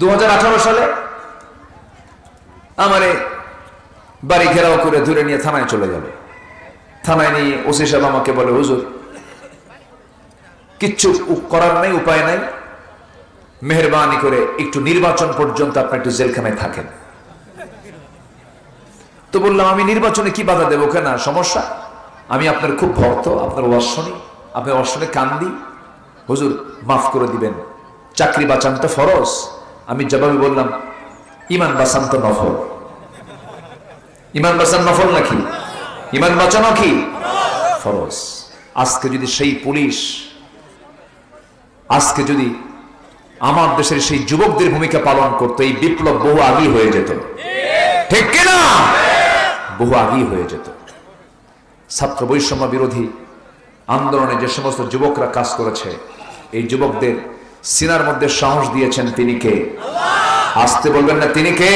দু হাজার আঠারো সালে আমারে বাড়ি ঘেরাও করে ধরে নিয়ে থানায় চলে গেল। থানায় নিয়ে ওসি সাহেব আমাকে বলে, হুজুর, কিচ্ছু করার নাই, উপায় নাই। মেহরবানি করে একটু নির্বাচন পর্যন্ত আপনার একটু জেলখানায় থাকেন। তো বললাম, আমি নির্বাচনে কি বাধা দেবো কেন সমস্যা? আমি আপনার খুব ভক্ত, আপনার শুনি আপনার ওয়াজ শুনে কান্দি। হুজুর, মাফ করে দিবেন। চাকরি বাঁচান তো ফরজ। আমি জবাবে বললাম, ইমান বাঁচান তো নফল। ইমান বাঁচান নফল নাকি? ইমান বাঁচানো কি? ফরজ। আজকে যদি সেই পুলিশ, আজকে যদি আমার দেশের সেই যুবকদের ভূমিকা পালন করতো, এই বিপ্লব বহু আগেই হয়ে যেত। ঠিক কিনা বহু আগেই হয়ে যেত। ছাত্র বৈষম্য বিরোধী আন্দোলনে যে সমস্ত যুবকরা কাজ করেছে, এই যুবকদের সিনার মধ্যে সাহস দিয়েছেন তিনি কে? আসতে বলবেন না তিনি কে?